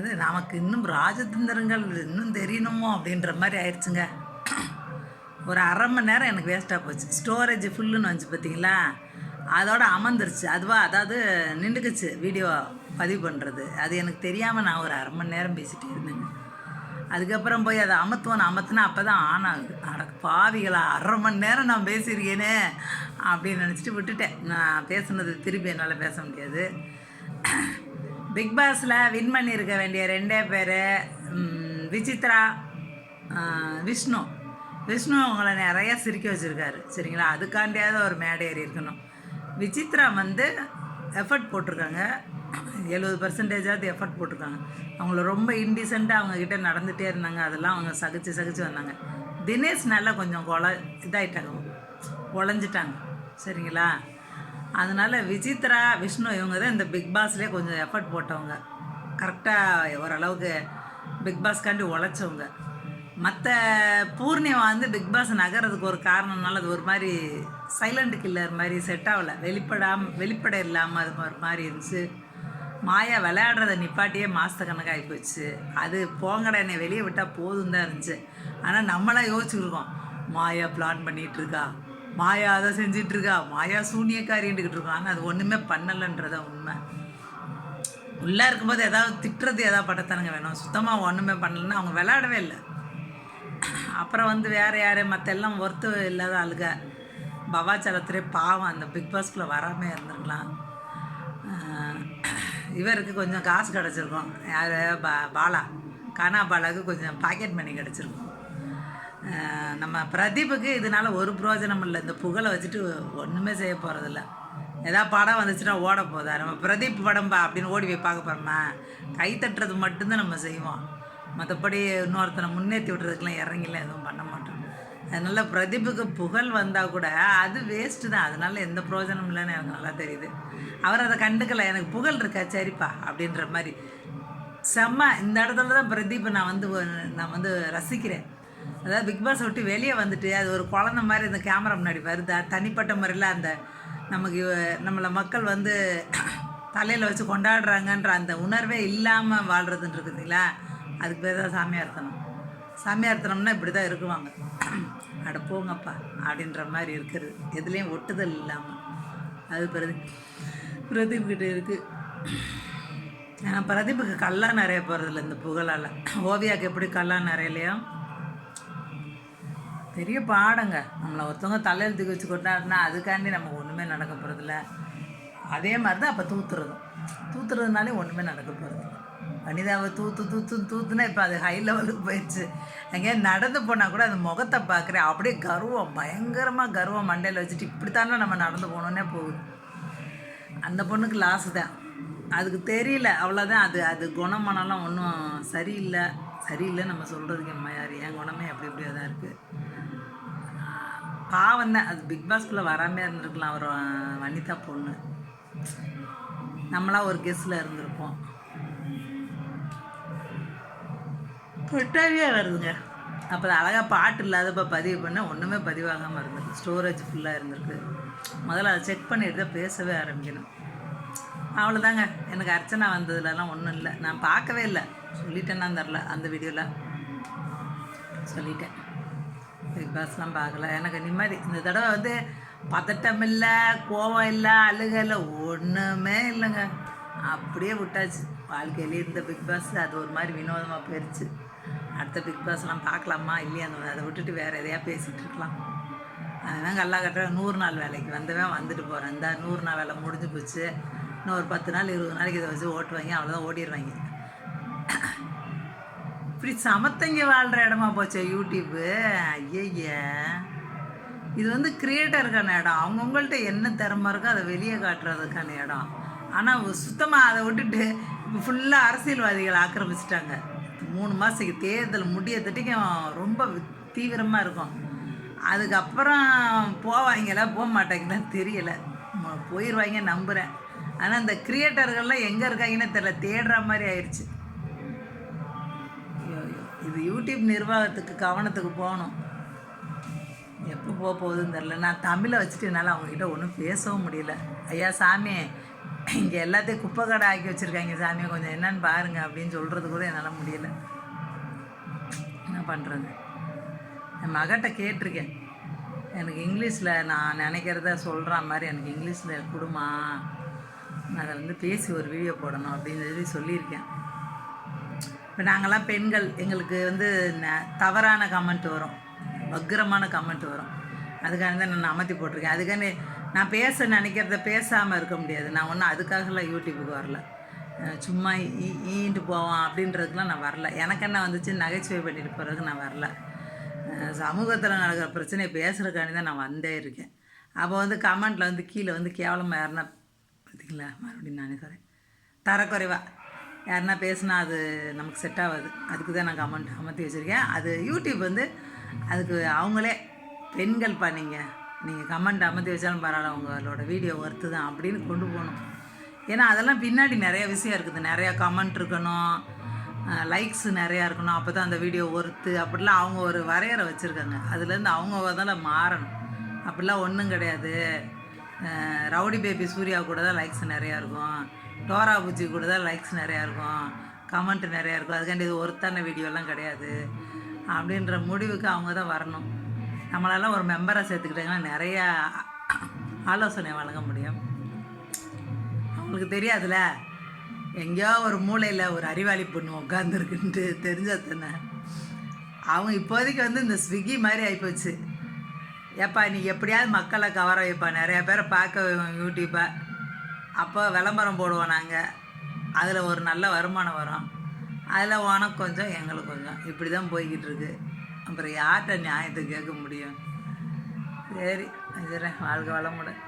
என்னது நமக்கு இன்னும் ராஜதந்திரங்கள் இன்னும் தெரியணுமோ அப்படின்ற மாதிரி ஆயிடுச்சுங்க. ஒரு அரை மணி நேரம் எனக்கு வேஸ்ட்டாக போச்சு. ஸ்டோரேஜ் ஃபுல்லுன்னு வந்துச்சு பார்த்தீங்களா அதோட அமர்ந்துருச்சு. அதுவா அதாவது நின்றுக்குச்சு வீடியோ பதிவு பண்ணுறது அது எனக்கு தெரியாமல் நான் ஒரு அரை மணி நேரம் பேசிகிட்டே இருந்தேங்க. அதுக்கப்புறம் போய் அதை அமர்த்துவோம் அமர்த்தினா அப்போ தான் ஆன் ஆகுது. அட பாவிகளா அரை மணி நேரம் நான் பேசியிருக்கேனே அப்படின்னு நினச்சிட்டு விட்டுட்டேன். நான் பேசுனது திருப்பி என்னால் பேச முடியாது. பிக் பாஸில் வின் பண்ணியிருக்க வேண்டிய ரெண்டே பேர் விசித்ரா விஷ்ணு. விஷ்ணு அவங்கள நிறையா சிரிக்க வச்சுருக்காரு சரிங்களா? அதுக்காண்டியாவது ஒரு மேடை ஏறி இருக்கணும். விசித்ரா வந்து எஃபர்ட் போட்டிருக்காங்க. எழுபது பர்சன்டேஜாவது எஃபர்ட் போட்டிருக்காங்க. அவங்கள ரொம்ப இன்டிசெண்ட்டாக அவங்கக்கிட்ட நடந்துகிட்டே இருந்தாங்க. அதெல்லாம் அவங்க சகிச்சு சகிச்சு வந்தாங்க. தினேஷ் நல்லா கொஞ்சம் கொல இதாயிட்டாங்க. உழைஞ்சிட்டாங்க சரிங்களா? அதனால விசித்ரா விஷ்ணு இவங்க தான் இந்த பிக் பாஸ்லேயே கொஞ்சம் எஃபர்ட் போட்டவங்க. கரெக்டாக ஓரளவுக்கு பிக் பாஸ்க்காண்டி உழைச்சவங்க. மற்ற பூர்ணிமா வந்து பிக் பாஸ் நகர்றதுக்கு ஒரு காரணம்னால அது ஒரு மாதிரி சைலண்ட் கில்லர் மாதிரி செட் ஆகலை. வெளிப்படாம வெளிப்பட இல்லாமல் அது ஒரு மாதிரி இருந்துச்சு. மாயா விளையாடுறத நிப்பாட்டியே மாசத்த போச்சு. அது போங்கடா என்னை வெளியே விட்டால் போதும் தான் இருந்துச்சு. ஆனால் நம்மளாம் யோசிச்சுருக்கோம் மாயா பிளான் பண்ணிகிட்ருக்கா மாயா அதை செஞ்சிட்டு இருக்கா மாயா சூனியக்காரின்ட்டுக்கிட்டு இருக்கோம் ஆனால் அது ஒன்றுமே பண்ணலைன்றத உண்மை. உள்ளே இருக்கும்போது ஏதாவது திட்டுறது ஏதாவது பட்டத்தனங்க வேணும். சுத்தமாக ஒன்றுமே பண்ணலைன்னா அவங்க விளையாடவே இல்லை. அப்புறம் வந்து வேறு யார் மற்ற எல்லாம் ஒர்த்து இல்லாத ஆளுங்க. பவாச்சலத்திலே பாவம் அந்த பிக் பாஸ்குள்ளே வராமல் இருந்திருக்கலாம். இவருக்கு கொஞ்சம் காசு கிடச்சிருக்கும். யார்? பா பாலா. கானா பாலாவுக்கு கொஞ்சம் பாக்கெட் மணி கிடச்சிருக்கும். நம்ம பிரதீப்புக்கு இதனால் ஒரு பிரயோஜனம் இல்லை. இந்த புகழை வச்சுட்டு ஒன்றுமே செய்ய போகிறதில்ல ஏதாவது படம் வந்துச்சுன்னா ஓட போதா நம்ம பிரதீப் படம்பா அப்படின்னு ஓடி போய் பார்க்க போகிறோமா கை தட்டுறது மட்டும்தான் நம்ம செய்வோம். மற்றபடி இன்னொருத்தனை முன்னேற்றி விடுறதுக்கெலாம் இறங்கிலாம் எதுவும் பண்ண மாட்டோம். அதனால் பிரதீப்புக்கு புகழ் வந்தால் கூட அது வேஸ்ட்டு தான். அதனால எந்த பிரயோஜனம் இல்லைன்னு எனக்கு நல்லா தெரியுது. அவர் அதை கண்டுக்கலை. எனக்கு புகழ் இருக்கா? சரிப்பா அப்படின்ற மாதிரி. செம்ம இந்த இடத்துல தான் பிரதீப்பை நான் வந்து நான் வந்து ரசிக்கிறேன். அதாவது பிக் பாஸ் விட்டு வெளியே வந்துட்டு அது ஒரு குழந்த மாதிரி இந்த கேமரா முன்னாடி வருது. தனிப்பட்ட முறையில் அந்த நமக்கு நம்மளை மக்கள் வந்து தலையில் வச்சு கொண்டாடுறாங்கன்ற அந்த உணர்வே இல்லாமல் வாழ்கிறதுன்னு இருக்குதுங்களா அதுக்கு பேர் தான் சாமியார்த்தனம் சாமியார்த்தனம்னா இப்படி தான் இருக்குவாங்க. அட போங்கப்பா அப்படின்ற மாதிரி இருக்கிறது எதுலேயும் ஒட்டுதல் இல்லாமல் அது பிரதி பிரதீப் கிட்ட இருக்குது ஆனால் பிரதீப்புக்கு கல்லா நிறைய போகிறதில்ல இந்த புகழால். ஓவியாவுக்கு எப்படி கல்லா நிறையலையோ பெரிய பாடங்க. நம்மளை ஒருத்தவங்க தலையில் தூக்கி வச்சு கொண்டாடினா அதுக்காண்டி நமக்கு ஒன்றுமே நடக்க போகிறதில்ல அதே மாதிரி தான் அப்போ தூத்துறதும். தூத்துறதுனாலே ஒன்றுமே நடக்க போகிறது வனிதாவை தூத்து தூத்து தூத்துனா இப்போ அது ஹை லெவலுக்கு போயிடுச்சு. அங்கே நடந்து போனால் கூட அந்த முகத்தை பார்க்குறேன். அப்படியே கர்வம் பயங்கரமாக கர்வம் மண்டையில் வச்சுட்டு இப்படித்தானே நம்ம நடந்து போகணுன்னே போகுது. அந்த பொண்ணுக்கு லாஸ் தான். அதுக்கு தெரியல. அவ்வளோதான் அது அது குணமனம்லாம் ஒன்றும் சரியில்லை. சரியில்லை நம்ம சொல்கிறதுக்கு எம்மா யார் என் குணமே அப்படி இப்படியாக தான் இருக்குது பாவம் தான் அது பிக் பாஸ்குள்ளே வராமே இருந்திருக்கலாம் அவர் வனிதா பொண்ணு. நம்மளாம் ஒரு கெஸ்டில் இருந்திருப்போம். கொட்டாவியாக வருதுங்க. அப்போ அழகாக பாட்டு இல்லாதப்ப பதிவு பண்ண ஒன்றுமே பதிவாகாமல் இருந்திருக்கு. ஸ்டோரேஜ் ஃபுல்லாக இருந்திருக்கு. முதல்ல அதை செக் பண்ணிட்டு தான் பேசவே ஆரம்பிக்கணும். அவ்வளோதாங்க எனக்கு அர்ச்சனா வந்ததுலலாம் ஒன்றும் இல்லை. நான் பார்க்கவே இல்லை. சொல்லிட்டேன்னா தெரில அந்த வீடியோவில் சொல்லிட்டேன். பிக் பாஸ்லாம் பார்க்கல. எனக்கு நிம்மதி. இந்த தடவை வந்து பதட்டம் இல்லை கோவம் இல்லை அழுக இல்லை ஒன்றுமே இல்லைங்க. அப்படியே விட்டாச்சு. வாழ்க்கையிலே இருந்த பிக் பாஸ் அது ஒரு மாதிரி வினோதமாக போயிடுச்சு அடுத்த பிக் பாஸ்லாம் பார்க்கலாமா இல்லையா? அதை விட்டுட்டு வேறு எதையா பேசிகிட்டு இருக்கலாம். அதுதான் கல்லா கட்டுற நூறு நாள் வேலைக்கு வந்தவன் வந்துட்டு போகிறேன் இந்த நூறு நாள் வேலை முடிஞ்சு போச்சு. இன்னும் ஒரு பத்து நாள் இருபது நாளைக்கு இதை வச்சு ஓட்டுவாங்க. அவ்வளோதான் ஓடிடுவாங்க இப்படி சமத்தங்க வாழ்கிற இடமா போச்சே யூடியூப்பு ஐயய்ய இது வந்து கிரியேட்டருக்கான இடம். அவங்கவுங்கள்ட்ட என்ன திறமை இருக்கோ அதை வெளியே காட்டுறதுக்கான இடம். ஆனால் சுத்தமாக அதை விட்டுட்டு இப்போ ஃபுல்லாக அரசியல்வாதிகள் ஆக்கிரமிச்சிட்டாங்க. மூணு மாதத்துக்கு தேர்தல் முடியத்தட்டிக்கும் ரொம்ப தீவிரமாக இருக்கும். அதுக்கப்புறம் போவாங்களா? போக மாட்டாங்களான்னு தெரியலை. போயிடுவாங்க நம்புகிறேன் ஆனால் இந்த கிரியேட்டர்கள்லாம் எங்கே இருக்காங்கன்னு தெரியல. தேடுற மாதிரி ஆயிடுச்சு இது யூடியூப் நிர்வாகத்துக்கு கவனத்துக்கு போகணும். எப்போ போக போகுதுன்னு தெரில நான் தமிழை வச்சுட்டு என்னால் அவங்ககிட்ட ஒன்றும் பேசவும் முடியல. ஐயா சாமி இங்கே எல்லாத்தையும் குப்பை கடை ஆக்கி வச்சுருக்காங்க சாமி. கொஞ்சம் என்னன்னு பாருங்க அப்படின்னு சொல்கிறது கூட என்னால் முடியல. என்ன பண்ணுறது என் மகட்ட கேட்டிருக்கேன். எனக்கு இங்கிலீஷில் நான் நினைக்கிறத சொல்கிற மாதிரி எனக்கு இங்கிலீஷில் கொடுமா. நான் அதை வந்து பேசி ஒரு வீடியோ போடணும் அப்படின்னு சொல்லி சொல்லியிருக்கேன். இப்போ நாங்கள்லாம் பெண்கள் எங்களுக்கு வந்து தவறான கமெண்ட் வரும். வக்கிரமான கமெண்ட் வரும். அதுக்காக தான் நான் அமர்த்தி போட்டிருக்கேன். அதுக்கான நான் பேச நினைக்கிறத பேசாமல் இருக்க முடியாது. நான் ஒன்றும் அதுக்காகலாம் யூடியூபுக்கு வரல. சும்மா ஈ ஈண்டு போவான் அப்படின்றதுக்குலாம் நான் வரல. எனக்கு என்ன வந்துச்சு? நகைச்சுவை பண்ணிட்டு போகிறதுக்கு நான் வரல. சமூகத்தில் நடக்கிற பிரச்சனையை பேசுகிறக்காண்டி தான் நான் வந்தே இருக்கேன். அப்போ வந்து கமெண்ட்டில் வந்து கீழே வந்து கேவலமாக யாருன்னா பார்த்தீங்களா மறுபடியும் நானே சொல்கிறேன் தரக்குறைவா. யாருன்னா பேசுனா அது நமக்கு செட் ஆகாது. அதுக்கு தான் நான் கமெண்ட் அமர்த்தி வச்சுருக்கேன். அது யூடியூப் வந்து அதுக்கு அவங்களே பெண்கள் பண்ணிங்க நீங்கள் கமெண்ட் அமர்த்தி வச்சாலும் பரவாயில்ல உங்களோட வீடியோ ஒர்த்து தான் அப்படின்னு கொண்டு போகணும். ஏன்னா அதெல்லாம் பின்னாடி நிறைய விஷயம் இருக்குது. நிறையா கமெண்ட் இருக்கணும். லைக்ஸ் நிறையா இருக்கணும். அப்போ தான் அந்த வீடியோ ஒர்த்து அப்படிலாம் அவங்க ஒரு வரையறை வச்சுருக்காங்க. அதுலேருந்து அவங்க முதல்ல மாறணும். அப்படிலாம் ஒன்றும் கிடையாது. ரவுடி பேபி சூர்யா கூட தான் லைக்ஸ் நிறையா இருக்கும். டோரா பூச்சி கூட தான் லைக்ஸ் நிறையா இருக்கும். கமெண்ட் நிறையா இருக்கும். அதுக்காண்டி இது ஒருத்தான வீடியோலாம் கிடையாது. அப்படின்ற முடிவுக்கு அவங்க தான் வரணும். நம்மளால ஒரு மெம்பரை சேர்த்துக்கிட்டாங்கன்னா நிறையா ஆலோசனை வழங்க முடியும். அவங்களுக்கு தெரியாதுல்ல? எங்கேயோ ஒரு மூலையில் ஒரு அறிவாளி பொண்ணு உட்காந்துருக்குன்ட்டு தெரிஞ்சது தானே? அவங்க இப்போதைக்கு வந்து இந்த ஸ்விக்கி மாதிரி ஆகிப்போச்சு ஏப்பா நீ எப்படியாவது மக்களை கவர வைப்பா. நிறையா பேரை பார்க்க யூடியூப்பை அப்போ விளம்பரம் போடுவோம் நாங்கள் அதில் ஒரு நல்ல வருமானம் வரும். அதில் உனக்கு கொஞ்சம் எங்களுக்கு கொஞ்சம். இப்படி தான் போய்கிட்டு இருக்கு. அப்புறம் யார்கிட்ட நியாயத்தை கேட்க முடியும்? சரி வாழ்க வளமுடன்.